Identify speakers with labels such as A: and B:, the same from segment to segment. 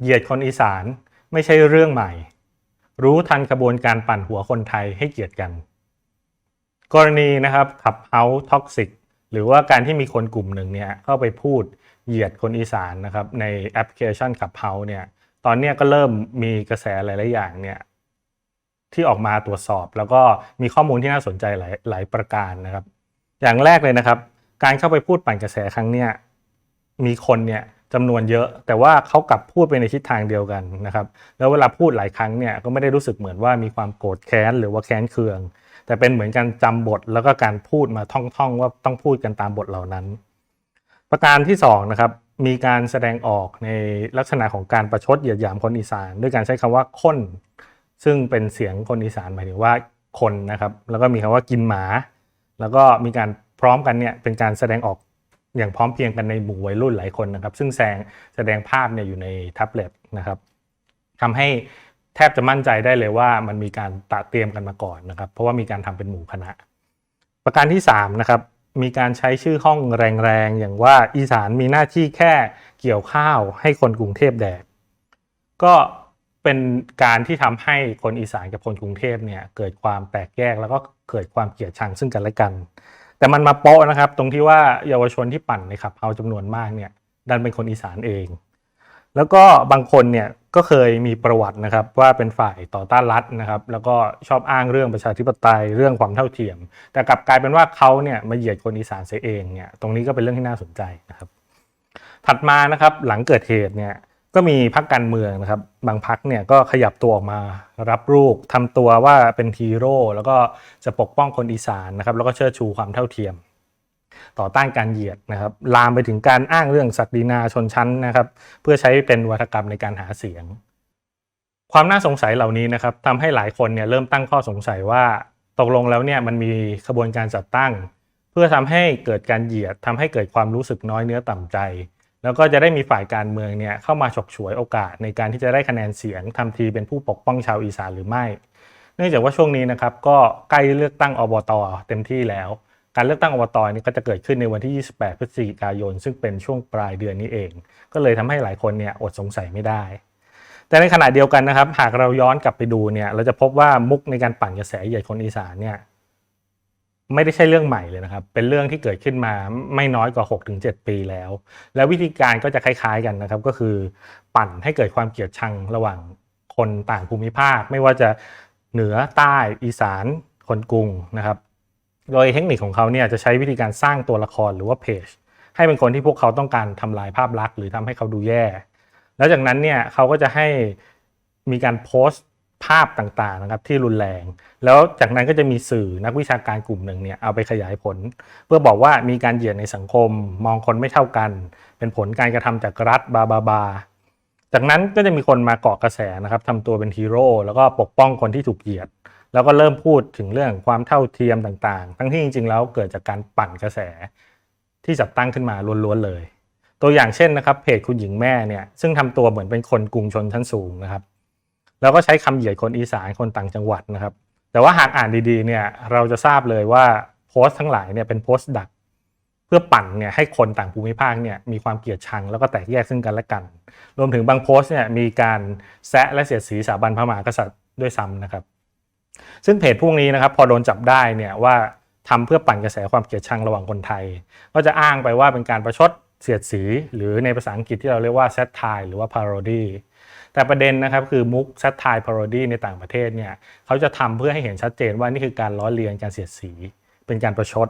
A: เหยียดคนอีสานไม่ใช่เรื่องใหม่ รู้ทันกระบวนการปั่นหัวคนไทยให้เกียดกัน กรณีนะครับขับเฮาท็อกซิกหรือว่าการที่มีคนกลุ่มหนึ่งเนี่ยเข้าไปพูดเหยียดคนอีสานนะครับในแอปพลิเคชันขับเฮาเนี่ยตอนนี้ก็เริ่มมีกระแสหลาย ๆ อย่างเนี่ยที่ออกมาตรวจสอบ แล้วก็มีข้อมูลที่น่าสนใจหลายหลายประการนะครับ อย่างแรกเลยนะครับ การเข้าไปพูดปั่นกระแสครั้งเนี้ยมีคนเนี่ย จำนวนเยอะ แต่ว่าเขากลับพูดไปในทิศทางเดียวกันนะครับแล้วเวลาพูดหลายครั้งเนี่ยก็ไม่ได้รู้สึกเหมือนว่ามีความโกรธแค้นหรือว่าแค้นเคือง แต่เป็นเหมือนการจำบทแล้วก็การพูดมาท่องๆว่าต้องพูดกันตามบทเหล่านั้น ประการที่สองนะครับมีการแสดงออกในลักษณะของการประชดเหยียดหยามคนอีสาน ด้วยการใช้คำว่าค้น ซึ่งเป็นเสียงคนอีสานหมายถึงว่าคนนะครับ แล้วก็มีคำว่ากินหมา แล้วก็มีการพร้อมกันเนี่ยเป็นการแสดงออก อย่างพร้อมเพียงกันในหมู่วัยรุ่นหลายคนนะครับ ซึ่งแสงแสดงภาพเนี่ยอยู่ในแท็บเล็ตนะครับทำให้แทบจะมั่นใจได้เลยว่ามันมีการตะเตรียมกันมาก่อนนะครับ เพราะว่ามีการทำเป็นหมู่คณะ ประการที่3นะครับมีการใช้ชื่อห้องแรงๆ อย่างว่าอีสานมีหน้าที่แค่เกี่ยวข้าวให้คนกรุงเทพแดก ก็เป็นการที่ทำให้คนอีสานกับคนกรุงเทพเนี่ยเกิดความแตกแยกแล้วก็เกิดความเกลียดชังซึ่งกันและกัน แต่มันมาโปะนะครับ ตรงที่ว่าเยาวชนที่ปั่นในขับเฮาจำนวนมากเนี่ยดันเป็นคนอีสานเอง แล้วก็บางคนเนี่ยก็เคยมีประวัตินะครับว่าเป็นฝ่ายต่อต้านรัฐนะครับ แล้วก็ชอบอ้างเรื่องประชาธิปไตยเรื่องความเท่าเทียม แต่กลับกลายเป็นว่าเขาเนี่ยมาเหยียดคนอีสานเสียเองเนี่ยตรงนี้ก็เป็นเรื่องที่น่าสนใจนะครับ ถัดมานะครับหลังเกิดเหตุเนี่ย ก็มีพรรคการเมืองนะครับ บางพรรคเนี่ยก็ขยับตัวออกมารับรูปทำตัวว่าเป็นฮีโร่แล้วก็จะปกป้องคนอีสานนะครับ แล้วก็เชิดชูความเท่าเทียม ต่อต้านการเหยียดนะครับ ลามไปถึงการอ้างเรื่องศักดินาชนชั้นนะครับ เพื่อใช้เป็นวัฒกรรมในการหาเสียง ความน่าสงสัยเหล่านี้นะครับทำให้หลายคนเนี่ยเริ่มตั้งข้อสงสัยว่าตกลงแล้วเนี่ยมันมีขบวนการจัดตั้ง เพื่อทำให้เกิดการเหยียดทำให้เกิดความรู้สึกน้อยเนื้อต่ำใจ แล้วก็จะได้มีฝ่ายการเมืองเนี่ยเข้ามาฉกฉวยโอกาสในการที่จะได้คะแนนเสียงทำทีเป็นผู้ปกป้องชาวอีสานหรือไม่ เนื่องจากว่าช่วงนี้นะครับก็ใกล้เลือกตั้งอบตเต็มที่แล้ว การเลือกตั้งอบตนี้ก็จะเกิดขึ้นในวันที่ 28 พฤศจิกายน ซึ่งเป็นช่วงปลายเดือนนี้เอง ก็เลยทำให้หลายคนเนี่ยอดสงสัยไม่ได้ แต่ในขณะเดียวกันนะครับ หากเราย้อนกลับไปดูเนี่ยเราจะพบว่ามุกในการปั่นกระแสเหยียดคนอีสานเนี่ย ไม่ได้ใช่เรื่องใหม่เลยนะครับ เป็นเรื่องที่เกิดขึ้นมาไม่น้อยกว่า 6-7 ปีแล้ว แล้ววิธีการก็จะคล้ายๆกันนะครับ ก็คือปั่นให้เกิดความเกลียดชังระหว่างคนต่างภูมิภาค ไม่ว่าจะเหนือใต้อีสานคนกรุงนะครับ โดยเทคนิคของเขาเนี่ยจะใช้วิธีการสร้างตัวละครหรือว่าเพจให้เป็นคนที่พวกเขาต้องการทำลายภาพลักษณ์หรือทำให้เขาดูแย่ แล้วจากนั้นเนี่ยเขาก็จะให้มีการโพสต์ ภาพต่างๆนะครับที่รุนแรง แล้วจากนั้นก็จะมีสื่อนักวิชาการกลุ่มหนึ่งเนี่ยเอาไปขยายผล เพื่อบอกว่ามีการเหยียดในสังคมมองคนไม่เท่ากัน เป็นผลการกระทำจากรัฐบาบาบาจากนั้นก็จะมีคนมาเกาะกระแสนะครับทำตัวเป็นฮีโร่แล้วก็ปกป้องคนที่ถูกเหยียด แล้วก็เริ่มพูดถึงเรื่องความเท่าเทียมต่างๆ ทั้งที่จริงๆแล้วเกิดจากการปั่นกระแสที่จัดตั้งขึ้นมาล้วนๆเลย ตัวอย่างเช่นนะครับเพจคุณหญิงแม่เนี่ยซึ่งทำตัวเหมือนเป็นคนกรุงชนชั้นสูงนะครับ แล้วก็ใช้คำเหยียดคนอีสานคนต่างจังหวัดนะครับ แต่ว่าหากอ่านดีๆเนี่ยเราจะทราบเลยว่าโพสต์ทั้งหลายเนี่ยเป็นโพสต์ดักเพื่อปั่นเนี่ยให้คนต่างภูมิภาคเนี่ยมีความเกลียดชังแล้วก็แตกแยกซึ่งกันและกัน รวมถึงบางโพสต์เนี่ยมีการแซะและเสียดสีสถาบันพระมหากษัตริย์ด้วยซ้ำนะครับ ซึ่งเพจพวกนี้นะครับพอโดนจับได้เนี่ยว่าทำเพื่อปั่นกระแสความเกลียดชังระหว่างคนไทย ก็จะอ้างไปว่าเป็นการประชดเสียดสี หรือในภาษาอังกฤษที่เราเรียกว่า satire หรือว่า parody แต่ประเด็นนะครับคือมุก satire parody ในต่างประเทศเนี่ยเขาจะทำเพื่อให้เห็นชัดเจนว่านี่คือการล้อเลียนการเสียดสี เป็นการประชด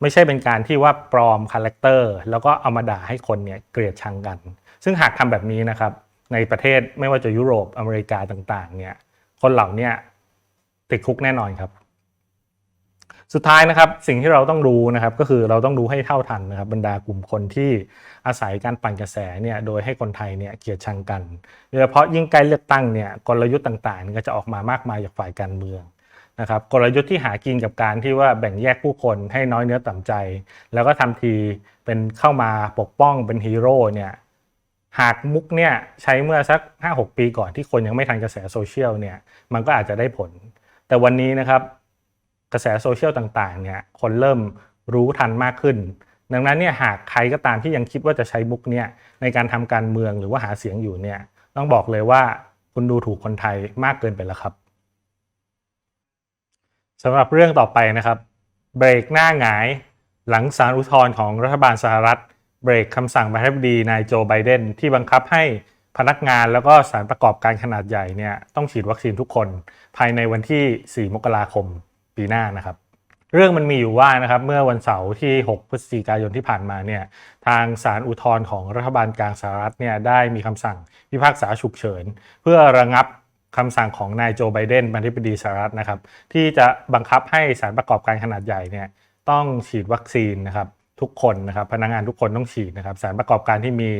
A: ไม่ใช่เป็นการที่ว่าปลอมคาแรคเตอร์แล้วก็เอามาด่าให้คนเนี่ยเกลียดชังกัน ซึ่งหากทำแบบนี้นะครับในประเทศไม่ว่าจะยุโรปอเมริกาต่างๆเนี่ยคนเหล่านี้ติดคุกแน่นอนครับ สุดท้ายนะครับสิ่งที่เราต้องรู้นะครับก็คือเราต้องรู้ให้เท่าทันนะครับบรรดากลุ่มคนที่อาศัยการปั่นกระแสเนี่ยโดยให้คนไทยเนี่ยเกลียดชังกันโดยเฉพาะยิ่งใกล้เลือกตั้งเนี่ยกลยุทธ์ต่างๆ ก็จะออกมามากมายจากฝ่ายการเมืองนะครับกลยุทธ์ที่หากินกับการที่ว่าแบ่งแยกผู้คนให้น้อยเนื้อต่ำใจ แล้วก็ทำทีเป็นเข้ามาปกป้องเป็นฮีโร่เนี่ยหากมุกเนี่ยใช้เมื่อสัก 5-6 ปีก่อนที่คนยังไม่ทันกระแสโซเชียลเนี่ยมันก็อาจจะได้ผล แต่วันนี้นะครับ กระแสโซเชียลต่างๆเนี่ยคนเริ่มรู้ทันมากขึ้น ดังนั้นเนี่ยหากใครก็ตามที่ยังคิดว่าจะใช้มุกเนี่ยในการทำการเมืองหรือว่าหาเสียงอยู่เนี่ยต้องบอกเลยว่าคุณดูถูกคนไทยมากเกินไปแล้วครับสำหรับเรื่องต่อไปนะครับ เบรกหน้าหงายหลังสารอุทธรณ์ของรัฐบาลสหรัฐ เบรกคำสั่งประธานาธิบดีนายโจไบเดนที่บังคับให้พนักงานแล้วก็สารประกอบการขนาดใหญ่เนี่ยต้องฉีดวัคซีนทุกคน ภายในวันที่ 4 มกราคม ปีหน้านะครับ เรื่องมันมีอยู่ว่านะครับเมื่อวันเสาร์ที่ 6 พฤศจิกายนที่ผ่านมาเนี่ยทางศาลอุทธรณ์ของรัฐบาลกลางสหรัฐเนี่ยได้มีคำสั่งพิพากษาฉุกเฉิน เพื่อระงับคำสั่งของนายโจไบเดนประธานาธิบดีสหรัฐนะครับ ที่จะบังคับให้สารประกอบการขนาดใหญ่เนี่ยต้องฉีดวัคซีนนะครับทุกคนนะครับพนักงานทุกคนต้องฉีดนะครับสารประกอบการที่มี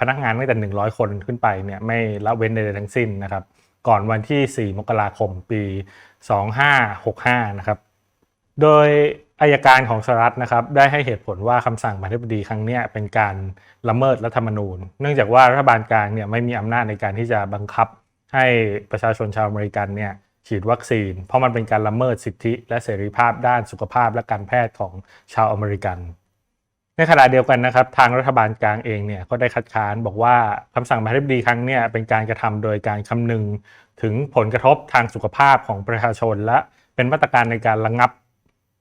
A: พนักงานตั้งแต่ 100 คนขึ้นไปเนี่ยไม่ละเว้นใดๆทั้งสิ้นนะครับ ก่อนวันที่ 4 มกราคมปี 2565 นะครับ โดยอายการของสหรัฐนะครับได้ให้เหตุผลว่าคำสั่งประธานาธิบดีครั้งนี้เป็นการละเมิดรัฐธรรมนูญ เนื่องจากว่ารัฐบาลกลางเนี่ยไม่มีอำนาจในการที่จะบังคับให้ประชาชนชาวอเมริกันเนี่ยฉีดวัคซีน เพราะมันเป็นการละเมิดสิทธิและเสรีภาพด้านสุขภาพและการแพทย์ของชาวอเมริกัน ในขณะเดียวกันนะครับ ทางรัฐบาลกลางเองเนี่ยก็ได้คัดค้านบอกว่าคำสั่งประธานาธิบดีครั้งเนี้เป็นการกระทำโดยการคำนึงถึงผลกระทบทางสุขภาพของประชาชน และเป็นมาตรการในการระงับ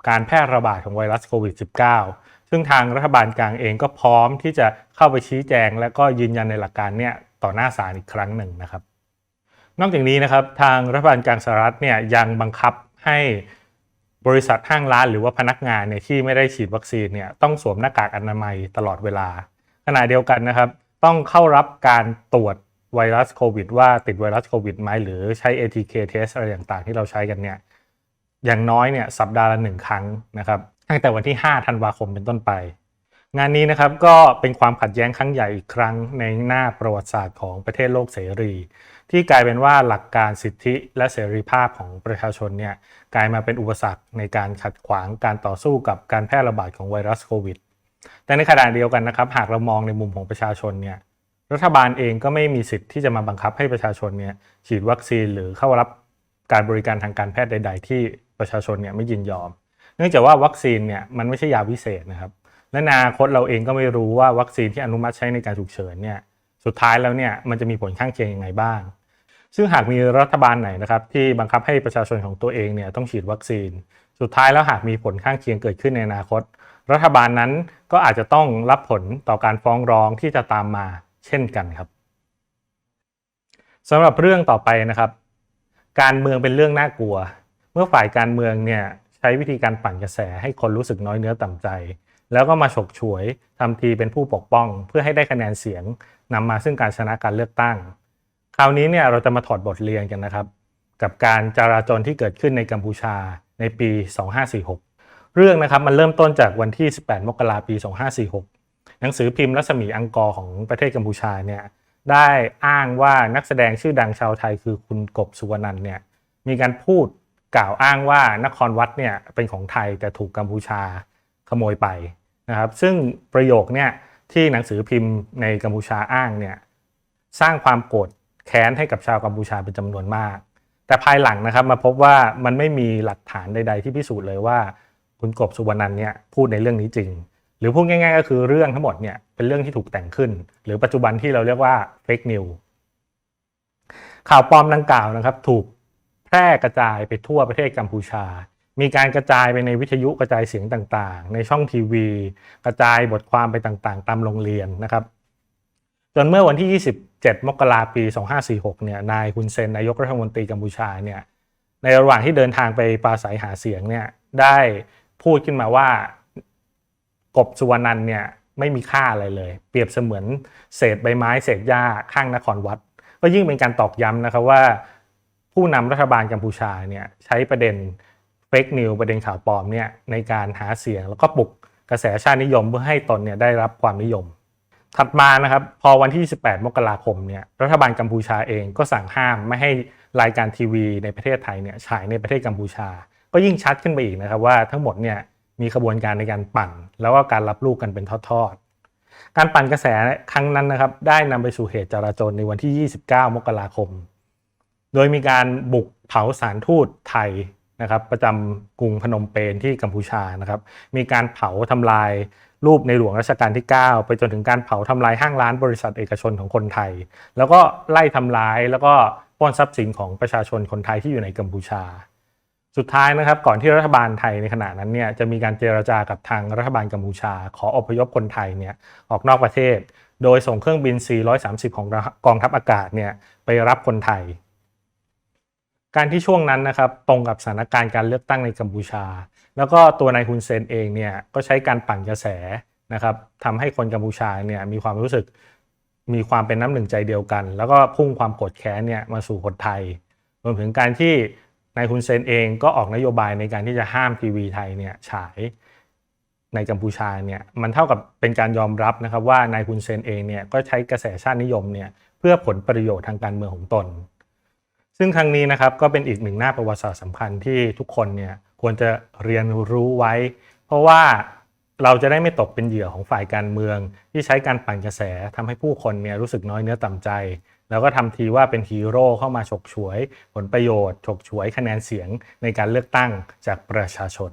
A: การแพร่ระบาดของไวรัสโควิด -19 ซึ่งทางรัฐบาลกลางเองก็พร้อมที่จะเข้าไปชี้แจง และก็ยืนยันในหลักการเนี่ยต่อหน้าศาลอีกครั้งหนึ่งนะครับ นอกจากนี้นะครับทางรัฐบาลกลางสหรัฐเนี่ยยังบังคับให้ บริษัทห้างร้านหรือว่าพนักงานเนี่ยที่ไม่ได้ฉีดวัคซีนเนี่ยต้องสวมหน้ากากอนามัยตลอดเวลา ขณะเดียวกันนะครับ ต้องเข้ารับการตรวจไวรัสโควิด ว่าติดไวรัสโควิดไหมหรือใช้ ATK test อะไรต่างๆ ที่เราใช้กันเนี่ยอย่างน้อยเนี่ยสัปดาห์ละหนึ่งครั้งนะครับตั้งแต่วันที่ 5 ธันวาคมเป็นต้นไป งานนี้นะครับก็เป็นความขัดแย้งครั้งใหญ่อีกครั้งในหน้าประวัติศาสตร์ของประเทศโลกเสรี ที่กลายเป็นว่าหลักการสิทธิและเสรีภาพของประชาชนเนี่ยกลายมาเป็นอุปสรรคในการขัดขวางการต่อสู้กับการแพร่ระบาดของไวรัสโควิด แต่ในขณะเดียวกันนะครับ หากเรามองในมุมของประชาชนเนี่ยรัฐบาลเองก็ไม่มีสิทธิ์ที่จะมาบังคับให้ประชาชนเนี่ยฉีดวัคซีนหรือเข้ารับการบริการทางการแพทย์ใด ๆ ที่ประชาชนเนี่ยไม่ยินยอม เนื่องจากว่าวัคซีนเนี่ยมันไม่ใช่ยาวิเศษนะครับ และนาคตเราเองก็ไม่รู้ว่าวัคซีนที่อนุมัติใช้ในการฉุกเฉินเนี่ยสุดท้ายแล้วเนี่ยมันจะมีผลข้างเคียงยังไงบ้าง ซึ่งหากมีรัฐบาลไหนนะครับที่บังคับให้ประชาชนของตัวเองเนี่ยต้องฉีดวัคซีน สุดท้ายแล้วหากมีผลข้างเคียงเกิดขึ้นในอนาคต รัฐบาลนั้นก็อาจจะต้องรับผลต่อการฟ้องร้องที่จะตามมาเช่นกันครับสำหรับเรื่องต่อไปนะครับ การเมืองเป็นเรื่องน่ากลัว เมื่อฝ่ายการเมืองเนี่ยใช้วิธีการปั่นกระแสให้คนรู้สึกน้อยเนื้อต่ำใจ แล้วก็มาฉกฉวยทำทีเป็นผู้ปกป้อง เพื่อให้ได้คะแนนเสียงนำมาซึ่งการชนะการเลือกตั้ง คราวนี้เนี่ยเราจะมาถอดบทเรียนกันนะครับ กับการจราจรที่เกิดขึ้นในกัมพูชาในปี 2546 เรื่องนะครับมันเริ่มต้นจากวันที่ 18 มกราปี 2546 หนังสือพิมพ์รัศมีอังกอร์ของประเทศกัมพูชาเนี่ยได้อ้างว่านักแสดงชื่อดังชาวไทยคือคุณกบสุวรรณันเนี่ยมีการพูดกล่าวอ้างว่านครวัดเนี่ยเป็นของไทยแต่ถูกกัมพูชาขโมยไปนะครับซึ่งประโยคเนี่ยที่หนังสือพิมพ์ในกัมพูชาอ้างเนี่ยสร้างความโกรธ แค้นให้กับชาวกัมพูชาเป็นจำนวนมาก แต่ภายหลังนะครับมาพบว่ามันไม่มีหลักฐานใด ๆ ที่พิสูจน์เลยว่า คุณกบสุวรรณันเนี่ยพูดในเรื่องนี้จริง หรือพูดง่าย ๆ ก็คือเรื่องทั้งหมดเนี่ยเป็นเรื่องที่ถูกแต่งขึ้น หรือปัจจุบันที่เราเรียกว่าเฟกนิวข่าวปลอมดังกล่าวนะครับ ถูกแพร่กระจายไปทั่วประเทศกัมพูชา มีการกระจายไปในวิทยุกระจายเสียงต่างๆ ในช่องทีวี กระจายบทความไปต่างๆ ตามโรงเรียนนะครับ จนเมื่อวันที่ 27 มกราปี 2546 เนี่ย นายฮุนเซนนายกรัฐมนตรีกัมพูชาเนี่ย ในระหว่างที่เดินทางไปปราศัยหาเสียงเนี่ย ได้พูดขึ้นมาว่ากบสุวรรณันเนี่ยไม่มีค่าอะไรเลย เปรียบเสมือนเศษใบไม้เศษหญ้าข้างนครวัด ก็ยิ่งเป็นการตอกย้ำนะครับว่า ผู้นำรัฐบาลกัมพูชาเนี่ยใช้ประเด็นเฟกนิวประเด็นข่าวปลอมเนี่ยในการหาเสียงแล้วก็ปลุกกระแสชาตินิยมเพื่อให้ตนเนี่ยได้รับความนิยม ถัดมานะครับพอวันที่ 18 มกราคมเนี่ยรัฐบาลกัมพูชาเองก็สั่งห้ามไม่ให้รายการทีวีในประเทศไทยเนี่ยฉายในประเทศกัมพูชา ก็ยิ่งชัดขึ้นไปอีกนะครับว่าทั้งหมดเนี่ยมีขบวนการในการปั่น แล้วก็การรับลูกกันเป็นทอดๆการปั่นกระแสครั้งนั้นนะครับได้นำไปสู่เหตุจราจรในวันที่ 29 มกราคม โดยมีการบุกเผาสารทูตไทย นะครับประจำกรุงพนมเปญที่กัมพูชานะครับมีการเผาทำลายรูปในหลวงรัชกาลที่ 9 ไปจนถึงการเผาทำลายห้างร้านบริษัทเอกชนของคนไทย แล้วก็ไล่ทำลายแล้วก็ปล้นทรัพย์สินของประชาชนคนไทยที่อยู่ในกัมพูชา สุดท้ายนะครับก่อนที่รัฐบาลไทยในขณะนั้นเนี่ยจะมีการเจรจากับทางรัฐบาลกัมพูชา ขออพยพคนไทยเนี่ยออกนอกประเทศ โดยส่งเครื่องบิน430 ของกองทัพอากาศเนี่ยไปรับคนไทย การที่ช่วงนั้นนะครับตรงกับสถานการณ์การเลือกตั้งในกัมพูชา แล้วก็ตัวนายฮุนเซนเองเนี่ยก็ใช้การปั่นกระแสนะครับทำให้คนกัมพูชาเนี่ยมีความรู้สึกมีความเป็นน้ำหนึ่งใจเดียวกัน แล้วก็พุ่งความโกรธแค้นเนี่ยมาสู่คนไทยรวมถึงการที่นายฮุนเซนเองก็ออกนโยบายในการที่จะห้ามทีวีไทยเนี่ยฉายในกัมพูชาเนี่ยมันเท่ากับเป็นการยอมรับนะครับว่านายฮุนเซนเองเนี่ยก็ใช้กระแสชาตินิยมเนี่ยเพื่อผลประโยชน์ทางการเมืองของตน ซึ่งครั้งนี้นะครับก็เป็นอีกหนึ่งหน้าประวัติศาสตร์สำคัญที่ทุกคนเนี่ยควรจะเรียนรู้ไว้ เพราะว่าเราจะได้ไม่ตกเป็นเหยื่อของฝ่ายการเมือง ที่ใช้การปั่นกระแสทำให้ผู้คนเนี่ยรู้สึกน้อยเนื้อต่ำใจ แล้วก็ทำทีว่าเป็นฮีโร่เข้ามาฉกฉวย ผลประโยชน์ฉกฉวยคะแนนเสียงในการเลือกตั้งจากประชาชน